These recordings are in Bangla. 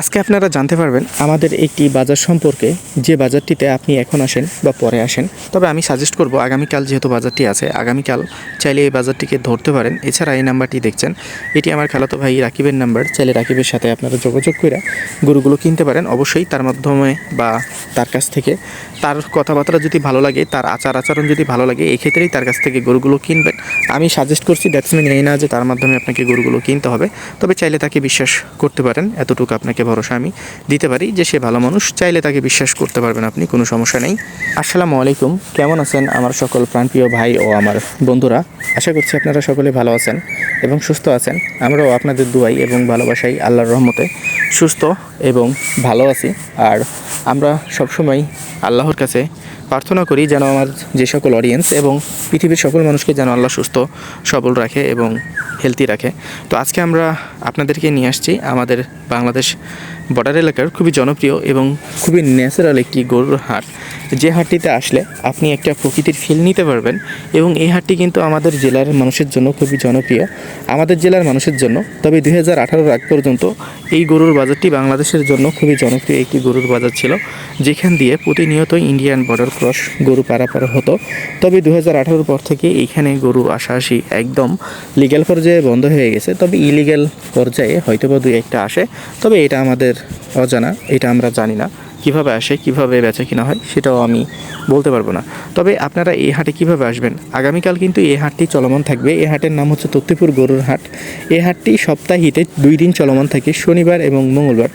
আজকে আপনারা জানতে পারবেন আমাদের একটি বাজার সম্পর্কে যে বাজারটিতে আপনি এখন আসেন বা পরে আসেন। তবে আমি সাজেস্ট করব আগামীকাল যেহেতু বাজারটি আছে, আগামীকাল চাইলে এই বাজারটিকে ধরতে পারেন। এছাড়া এই নাম্বারটি দেখছেন। এটি আমার খালাতো ভাই রাকিবের নাম্বার। চাইলে রাকিবের সাথে আপনারা যোগাযোগ করে গরুগুলো কিনতে পারেন। অবশ্যই তার মাধ্যমে বা তার কাছ থেকে। তার কথাবার্তা যদি ভালো লাগে, তার আচার আচরণ যদি ভালো লাগে এই ক্ষেত্রেই তার কাছ থেকে গরুগুলো কিনবেন। আমি সাজেস্ট করছি দ্যাটসমিন এই না যে তার মাধ্যমে আপনাকে গরুগুলো কিনতে হবে। তবে চাইলে তাকে বিশ্বাস করতে পারেন। এতটুকু আপনাকে ভরসা আমি দিতে পারি যে সে ভালো মানুষ, চাইলে তাকে বিশ্বাস করতে পারবেন আপনি, কোনো সমস্যা নেই। আসসালামু আলাইকুম, কেমন আছেন আমার সকল প্রাণপ্রিয় ভাই ও আমার বন্ধুরা? আশা করছি আপনারা সকলে ভালো আছেন এবং সুস্থ আছেন। আমরাও আপনাদের দুয়াই এবং ভালোবাসাই আল্লাহর রহমতে সুস্থ এবং ভালো আছি। আর আমরা সবসময় আল্লাহর কাছে প্রার্থনা করি যেন আমার যে সকল অডিয়েন্স এবং পৃথিবীর সকল মানুষকে যেন আল্লাহ সুস্থ, সবল রাখে এবং হেলদি রাখে। তো আজকে আমরা আপনাদেরকে নিয়ে আসছি আমাদের বাংলাদেশ বর্ডার এলাকার খুবই জনপ্রিয় এবং খুবই ন্যাচারাল একটি গরুর হাট। যে হাটটিতে আসলে আপনি একটা প্রকৃতির ফিল নিতে পারবেন এবং এই হাটটি কিন্তু আমাদের জেলার মানুষের জন্য খুবই জনপ্রিয়। আমাদের জেলার মানুষের জন্য, তবে দুই হাজার আগ পর্যন্ত এই গরুর বাজারটি বাংলাদেশের জন্য খুবই জনপ্রিয় একটি গরুর বাজার ছিল, যেখান দিয়ে প্রতিনিয়ত ইন্ডিয়ান বর্ডার ক্রস গরু পারাপার হতো। তবে দু হাজার পর থেকে এইখানে গরু আসা আসি একদম লিগ্যাল পর্যায়ে বন্ধ হয়ে গেছে, তবে ইলিগ্যাল পর্যায়ে হয়তো বা দুই একটা আসে, তবে এটা আমাদের অজানা এটা আমরা জানি না কীভাবে আসে, কীভাবে বেচা কিনা হয়, সেটাও আমি বলতে পারব না। তবে আপনারা এই হাটে কীভাবে আসবেন? আগামীকাল কিন্তু এই হাটটি চলমান থাকবে। এই হাটের নাম হচ্ছে তত্তিপুর গরুর হাট। এই হাটটি সপ্তাহিতে দুই দিন চলমান থাকে, শনিবার এবং মঙ্গলবার।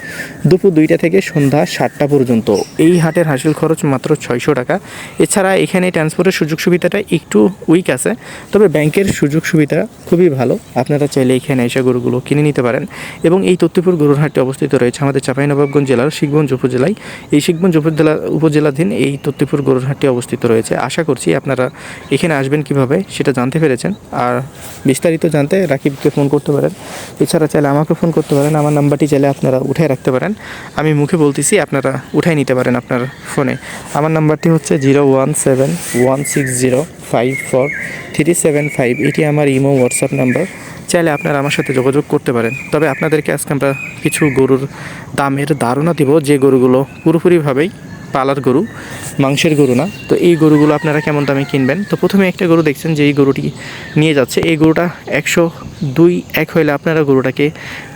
দুপুর দুইটা থেকে সন্ধ্যা সাতটা পর্যন্ত। এই হাটের হাসিল খরচ মাত্র ছয়শো টাকা। এছাড়া এখানে ট্রান্সপোর্টের সুযোগ সুবিধাটা একটু উইক আছে। তবে ব্যাংকের সুযোগ সুবিধা খুবই ভালো। আপনারা চাইলে এখানে এসে গরুগুলো কিনে নিতে পারেন। এবং এই তত্তিপুর গরুর হাটটি অবস্থিত রয়েছে আমাদের চাঁপাইনবাবগঞ্জ জেলার শিখগঞ্জ উপজেলায়। এই শিখগঞ্জ উপজেলা উপজেলাধীন এই তত্তিপুর গরুর অবস্থিত রয়েছে। আশা করছি আপনারা এখানে আসবেন কীভাবে সেটা জানতে পেরেছেন। আর বিস্তারিত জানতে রাকিবকে ফোন করতে পারেন। এছাড়া চাইলে আমাকে ফোন করতে পারেন। আমার নাম্বারটি চাইলে আপনারা উঠে রাখতে পারেন। আমি মুখে বলতেছি, আপনারা উঠাই নিতে পারেন আপনার ফোনে। আমার নাম্বারটি হচ্ছে zero one seven one six zero five four three seven five. এটি আমার ইমো, হোয়াটসঅ্যাপ নাম্বার। চাইলে আপনারা আমার সাথে যোগাযোগ করতে পারেন। তবে আপনাদেরকে আজকে আমরা কিছু গরুর দামের ধারণা দিব। যে গরুগুলো পুরোপুরিভাবেই পালার গরু, মাংসের গরু না। তো এই গরুগুলো আপনারা কেমন দামে কিনবেন? তো প্রথমে একটা গরু দেখছেন যে এই গরুটি নিয়ে যাচ্ছে। এই গরুটা একশো দুই এক হইলে আপনারা গরুটাকে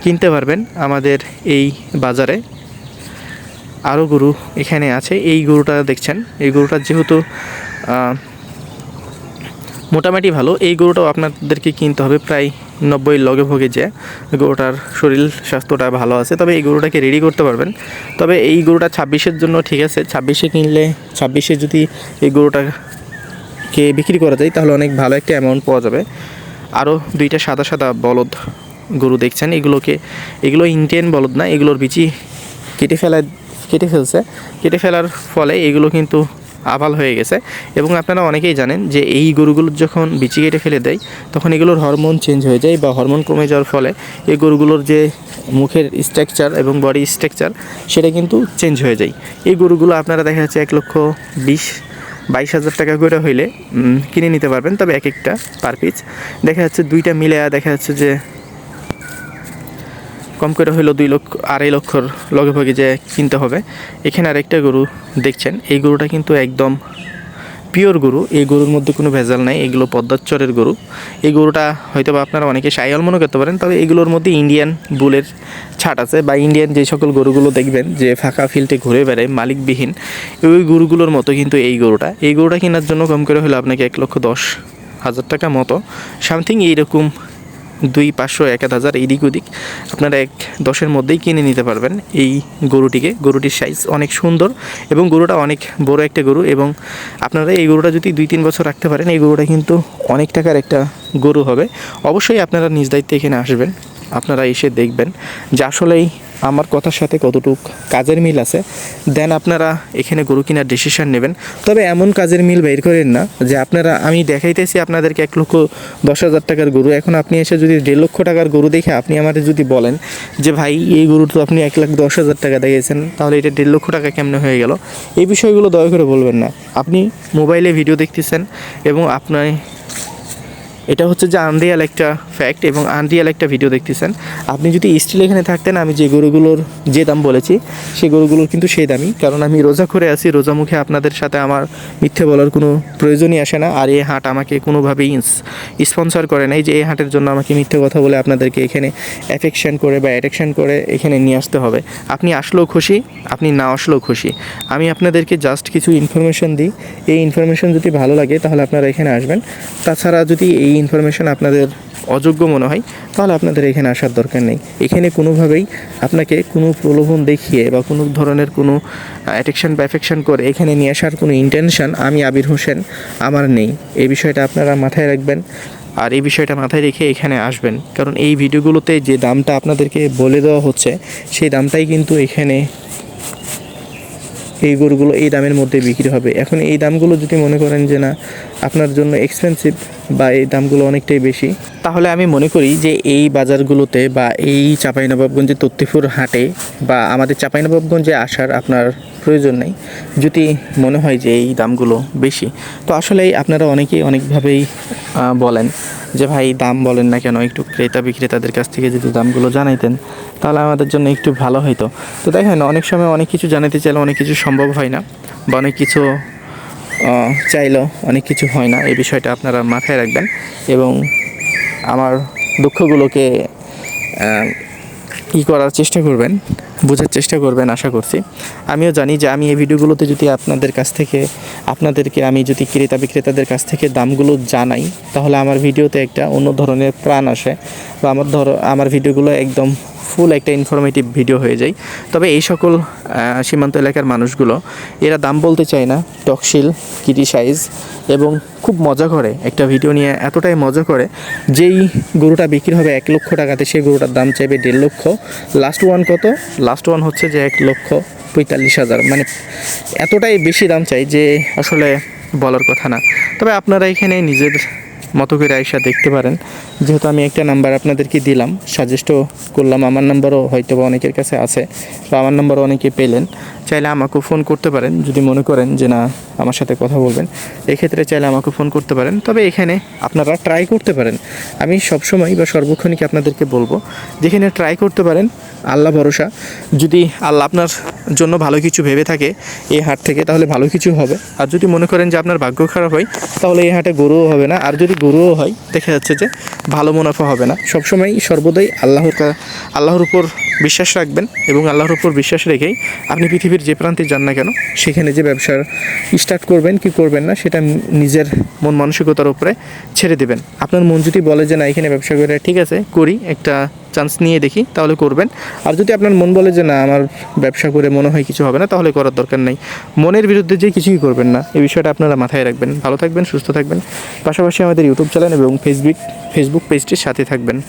কিনতে পারবেন আমাদের এই বাজারে। আরও গরু এখানে আছে। এই গরুটা দেখছেন। এই গরুটা যেহেতু মোটামুটি ভালো, এই গরুটাও আপনাদেরকে কিনতে হবে প্রায় নব্বই লগে ভোগে যে গরুটার শরীর স্বাস্থ্যটা ভালো আছে, তবে এই গরুটাকে রেডি করতে পারবেন। তবে এই গরুটা ছাব্বিশের জন্য ঠিক আছে, ছাব্বিশে কিনলে, ছাব্বিশে যদি এই গরুটাকে বিক্রি করা যায়, তাহলে অনেক ভালো একটা অ্যামাউন্ট পাওয়া যাবে। আরও দুইটা সাদা সাদা বলদ গরু দেখছেন, এগুলোকে, এগুলো ইন্ডিয়ান বলদ না, এগুলোর বিচি কেটে ফেলা কেটে ফেলছে। কেটে ফেলার ফলে এগুলো কিন্তু আভাল হয়ে গেছে। এবং আপনারা অনেকেই জানেন যে এই গরুগুলোর যখন বিচি কেটে ফেলে দেয়, তখন এগুলোর হরমোন চেঞ্জ হয়ে যায় বা হরমোন কমে যাওয়ার ফলে এই গরুগুলোর যে মুখের স্ট্রাকচার এবং বডি স্ট্রাকচার সেটা কিন্তু চেঞ্জ হয়ে যায়। এই গরুগুলো আপনারা দেখা যাচ্ছে এক লক্ষ বিশ, বাইশ হাজার টাকা করে হইলে কিনে নিতে পারবেন। তবে এক একটা পার পিস দেখা যাচ্ছে দুইটা মিলে দেখা যাচ্ছে যে কম করে হইল দুই লক্ষ, আড়াই লক্ষর লগে ভগে যে কিনতে হবে। এখানে আরেকটা গরু দেখছেন, এই গরুটা কিন্তু একদম পিওর গরু। এই গরুর মধ্যে কোনো ভেজাল নাই, এগুলো পদ্মাচরের গরু। এই গরুটা হয়তো বা আপনারা অনেকে সাইয়াল মনে করতে পারেন, তবে এগুলোর মধ্যে ইন্ডিয়ান বুলের ছাট আছে বা ইন্ডিয়ান যে সকল গরুগুলো দেখবেন যে ফাঁকা ফিল্ডে ঘুরে বেড়ায়, মালিকবিহীন, ওই গরুগুলোর মতো কিন্তু এই গরুটা। এই গরুটা কেনার জন্য কম করে হলো আপনাকে এক লক্ষ দশ হাজার টাকা মতো। সামথিং এইরকম দুই পাঁচশো এক এক হাজার এদিক ওদিক আপনারা এক দশের মধ্যেই কিনে নিতে পারবেন এই গরুটিকে। গরুটির সাইজ অনেক সুন্দর এবং গরুটা অনেক বড় একটা গরু এবং আপনারা এই গরুটা যদি দুই তিন বছর রাখতে পারেন, এই গরুটা কিন্তু অনেক টাকার একটা গরু হবে। অবশ্যই আপনারা নিজ দায়িত্বে এখানে আসবেন, আপনারা এসে দেখবেন যে আসলেই আমার কথার সাথে কতটুক কাজের মিল আছে দেন আপনারা এখানে গরু কেনার ডিসিশন নেবেন। তবে এমন কাজের মিল বের করেন না যে আপনারা, আমি দেখাইতেছি আপনাদেরকে এক লক্ষ দশ হাজার টাকার গরু। এখন আপনি এসে যদি দেড় লক্ষ টাকার গরু দেখে আপনি আমাদের যদি বলেন যে, ভাই, এই গরু তো আপনি এক লাখ দশ হাজার টাকা দেখেছেন তাহলে এটা দেড় লক্ষ টাকা কেমনে হয়ে গেল? এই বিষয়গুলো দয়া করে বলবেন না। আপনি মোবাইলে ভিডিও দেখতেছেন এবং আপনার এটা হচ্ছে যে আনরিয়াল একটা ফ্যাক্ট এবং আনরিয়াল একটা ভিডিও দেখতেছেন। আপনি যদি স্টিল এখানে থাকতেন, আমি যে গরুগুলোর যে দাম বলেছি সেই গরুগুলোর কিন্তু সেই দামই। কারণ আমি রোজা করে আছি, রোজা মুখে আপনাদের সাথে আমার মিথ্যে বলার কোনো প্রয়োজনই আসে না। আর এই হাট আমাকে কোনোভাবেই স্পন্সর করে নাই যে এই হাটের জন্য আমাকে মিথ্যে কথা বলে আপনাদেরকে এখানে অ্যাফেকশন করে বা অ্যাটেকশন করে এখানে নিয়ে আসতে হবে। আপনি আসলেও খুশি, আপনি না আসলেও খুশি। আমি আপনাদেরকে জাস্ট কিছু ইনফরমেশন দিই। এই ইনফরমেশন যদি ভালো লাগে, তাহলে আপনারা এখানে আসবেন। তাছাড়া যদি এই ইনফরমেশন আপনাদের অযোগ্য মনে হয়, তাহলে আপনাদের এখানে আসার দরকার নেই। এখানে কোনোভাবেই আপনাকে কোনো প্রলোভন দেখিয়ে বা কোনো ধরনের কোনো অ্যাটেকশন বা করে এখানে নিয়ে আসার কোনো ইন্টেনশন আমি আবির হোসেন আমার নেই। এই বিষয়টা আপনারা মাথায় রাখবেন আর এই বিষয়টা মাথায় রেখে এখানে আসবেন। কারণ এই ভিডিওগুলোতে যে দামটা আপনাদেরকে বলে দেওয়া হচ্ছে, সেই দামটাই কিন্তু এখানে এই গরুগুলো এই দামের মধ্যে বিক্রি হবে। এখন এই দামগুলো যদি মনে করেন যে না, আপনার জন্য এক্সপেন্সিভ বা এই দামগুলো অনেকটাই বেশি, তাহলে আমি মনে করি যে এই বাজারগুলোতে বা এই চাঁপাইনবাবগঞ্জের তত্তিপুর হাটে বা আমাদের চাঁপাইনবাবগঞ্জে আসার আপনার প্রয়োজন নেই। যদি মনে হয় যে এই দামগুলো বেশি, তো আসলে আপনারা অনেকেই অনেকভাবেই বলেন। যে ভাই, দাম বলেন না কেন, একটু ক্রেতা বিক্রেতাদের কাছ থেকে যদি দামগুলো জানাইতেন, তাহলে আমাদের জন্য একটু ভালো হতো তো দেখেন, অনেক সময় অনেক কিছু জানাতে চাইলে অনেক কিছু সম্ভব হয় না, বা অনেক কিছু চাইলেও অনেক কিছু হয় না। এই বিষয়টা আপনারা মাথায় রাখবেন এবং আমার দুঃখগুলোকে ই করার চেষ্টা করবেন। বোঝার চেষ্টা করবেন, আশা করছি। আমিও জানি যে আমি এই ভিডিওগুলোতে যদি আপনাদের কাছ থেকে, আপনাদেরকে আমি যদি ক্রেতা বিক্রেতাদের কাছ থেকে দামগুলো জানাই, তাহলে আমার ভিডিওতে একটা অন্য ধরনের প্রাণ আসে। বা আমার ধর, আমার ভিডিওগুলো একদম ফুল একটা ইনফরমেটিভ ভিডিও হয়ে যায়। তবে এই সকল সীমান্ত এলাকার মানুষগুলো, এরা দাম বলতে চায় না, টকশিল ক্রিটিসাইজ এবং খুব মজা করে একটা ভিডিও নিয়ে, এতটাই মজা করে, যেই গরুটা বিক্রি হবে এক লক্ষ টাকাতে, সেই গরুটার দাম চাইবে দেড় লক্ষ। লাস্ট ওয়ান কত? লাস্ট ওয়ান হচ্ছে যে এক লক্ষ পঁয়তাল্লিশ হাজার। মানে এতটাই বেশি দাম চাই যে আসলে বলার কথা না। তবে আপনারা এখানে নিজের মতো করে আয়সা দেখতে পারেন। যেহেতু আমি একটা নাম্বার আপনাদেরকে দিলাম সাজেস্টও করলাম, আমার নাম্বারও হয়তো বা অনেকের কাছে আছে বা আমার নাম্বারও অনেকে পেলেন। চাইলে আমাকেও ফোন করতে পারেন, যদি মনে করেন যে না আমার সাথে কথা বলবেন। এক্ষেত্রে চাইলে আমাকে ফোন করতে পারেন। তবে এখানে আপনারা ট্রাই করতে পারেন। আমি সবসময় বা সর্বক্ষণিক আপনাদেরকে বলব, যেখানে ট্রাই করতে পারেন, আল্লাহ ভরসা। যদি আল্লাহ আপনার জন্য ভালো কিছু ভেবে থাকে এই হাট থেকে, তাহলে ভালো কিছু হবে। আর যদি মনে করেন যে আপনার ভাগ্য খারাপ হয়, তাহলে এই হাটে গরুও হবে না। আর যদি গরুও হয়, দেখা যাচ্ছে যে ভালো মুনাফা হবে না। সবসময় সর্বদাই আল্লাহর আল্লাহর উপর বিশ্বাস রাখবেন এবং আল্লাহর উপর বিশ্বাস রেখেই আপনি পৃথিবীর যে প্রান্তে যান না কেন, সেখানে যে ব্যবসার স্টার্ট করবেন, কি করবেন না, সেটা নিজের মন মানসিকতার উপরে ছেড়ে দেবেন। আপনার মন যদি বলে যে, না, এখানে ব্যবসা করে, ঠিক আছে, করি, একটা চান্স নিয়ে দেখি, তাহলে করবেন। আর যদি আপনার মন বলে যে, না, আমার ব্যবসা করে মনে হয় কিছু হবে না, তাহলে করার দরকার নেই। মনের বিরুদ্ধে যে কিছুই করবেন না, এই বিষয়টা আপনারা মাথায় রাখবেন। ভালো থাকবেন, সুস্থ থাকবেন। পাশাপাশি আমাদের ইউটিউব চ্যানেল এবং ফেসবুক ফেসবুক পেজটির সাথে থাকবেন।